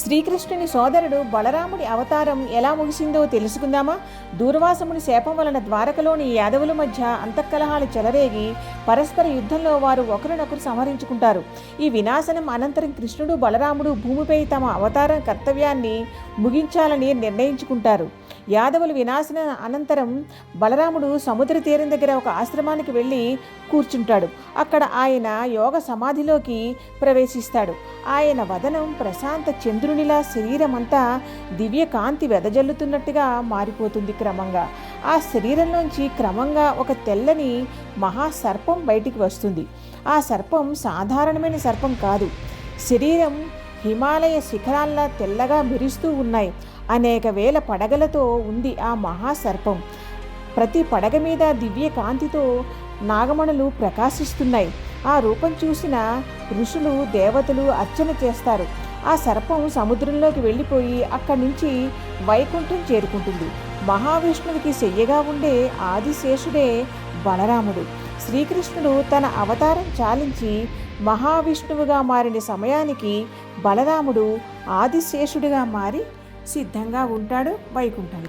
శ్రీకృష్ణుని సోదరుడు బలరాముడి అవతారం ఎలా ముగిసిందో తెలుసుకుందామా? దూర్వాసముని శాపం వలన ద్వారకలోని యాదవుల మధ్య అంతఃకలహాలు చెలరేగి పరస్పర యుద్ధంలో వారు ఒకరినొకరు సంహరించుకుంటారు. ఈ వినాశనం అనంతరం కృష్ణుడు బలరాముడు భూమిపై తమ అవతార కర్తవ్యాన్ని ముగించాలని నిర్ణయించుకుంటారు. యాదవుల వినాశన అనంతరం బలరాముడు సముద్ర తీరం దగ్గర ఒక ఆశ్రమానికి వెళ్ళి కూర్చుంటాడు. అక్కడ ఆయన యోగ సమాధిలోకి ప్రవేశిస్తాడు. ఆయన వదనం ప్రశాంత చంద్రునిలా శరీరమంతా దివ్య కాంతి వెదజల్లుతున్నట్టుగా మారిపోతుంది క్రమంగా. ఆ శరీరంలోంచి క్రమంగా ఒక తెల్లని మహాసర్పం బయటికి వస్తుంది. ఆ సర్పం సాధారణమైన సర్పం కాదు. శరీరం హిమాలయ శిఖరాల్లా తెల్లగా మెరుస్తూ ఉన్నాయి. అనేక వేల పడగలతో ఉంది ఆ మహాసర్పం. ప్రతి పడగ మీద దివ్య కాంతితో నాగమణులు ప్రకాశిస్తున్నాయి. ఆ రూపం చూసిన ఋషులు దేవతలు అర్చన చేస్తారు. ఆ సర్పం సముద్రంలోకి వెళ్ళిపోయి అక్కడి నుంచి వైకుంఠం చేరుకుంటుంది. మహావిష్ణువుకి చెయ్యగా ఉండే ఆదిశేషుడే బలరాముడు. శ్రీకృష్ణుడు తన అవతారం చాలించి మహావిష్ణువుగా మారిన సమయానికి బలరాముడు ఆదిశేషుడిగా మారి సిద్ధంగా ఉంటాడు వైకుంఠం.